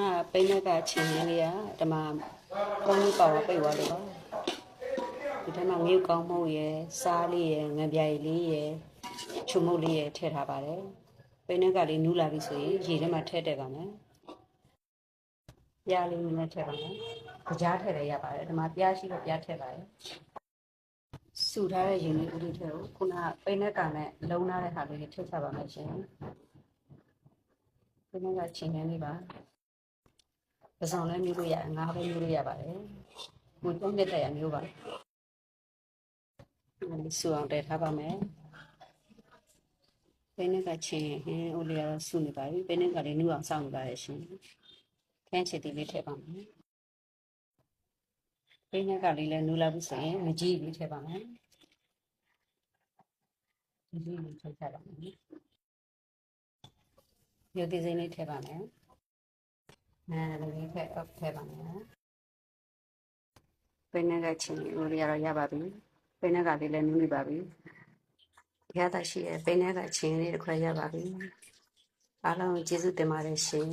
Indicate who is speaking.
Speaker 1: နာပိန်းကချင်နေရဓမ္မကောင်းကြီးပါဝပိတ်သွားလို့ပါဒီထဲမှာငရုတ်ကောင်းမှုရယ်စားလေးရယ်ငပြိုင်လေးရယ်ချုံမုတ်လေးရယ်ထည့်ထားပါတယ်ပိန်းကလေးနူးလာပြီဆိုရင်ရေထဲမှာထည့်တက်ပါမယ်ပြားလေးနည်းနည်းထည့်ပါမယ်ကြားထည့်လည်းရပါတယ်ဓမ္မပြားရှိတော့ပြားထည့်ပါတယ်စူထားတဲ့ရင်လေးဦးလေးထည့်ကိုခုနပိန်းကနဲ့လုံးထားတဲ့ဟာလေးတွေထည့်ချပါမယ်ရှင်ပိန်းကချင်နေလေးပါ ပစောင်လည်းမျိုးလို့ရတယ်ငါးပဲမျိုးလို့ရပါတယ်။ဘုံတုံးတဲ့တက်ရမျိုးပါ။ဒီလိုဆူအောင်တည်ထားပါမယ်။ဘယ်နဲ့ကချင်းဟင်းဦးလေးကတော့ဆူနေပါပြီ။ဘယ်နဲ့ကလည်းနူအောင်စောင့်နေပါရဲ့ရှင်။ခန်းချီတီလေးထည့်ပါမယ်။ဘယ်နဲ့ကလေးလည်းနူလာပြီဆိုရင်မကြီးလေးထည့်ပါမယ်။ဒီလေးလေးထည့်ချပါမယ်။ရုပ်သီးစိမ်းလေးထည့်ပါမယ်။ အဲလိုလေးထည့်အပ်ထည့်ပါမယ်ပိနေကချင်းဦးလေးရတော့ရပါပြီပိနေကလေးလည်းနူးနေပါပြီရတာရှိရဲ့ပိနေကချင်းလေးတစ်ခွက်ရပါပြီအားလုံးကျေးဇူးတင်ပါတယ်ရှင်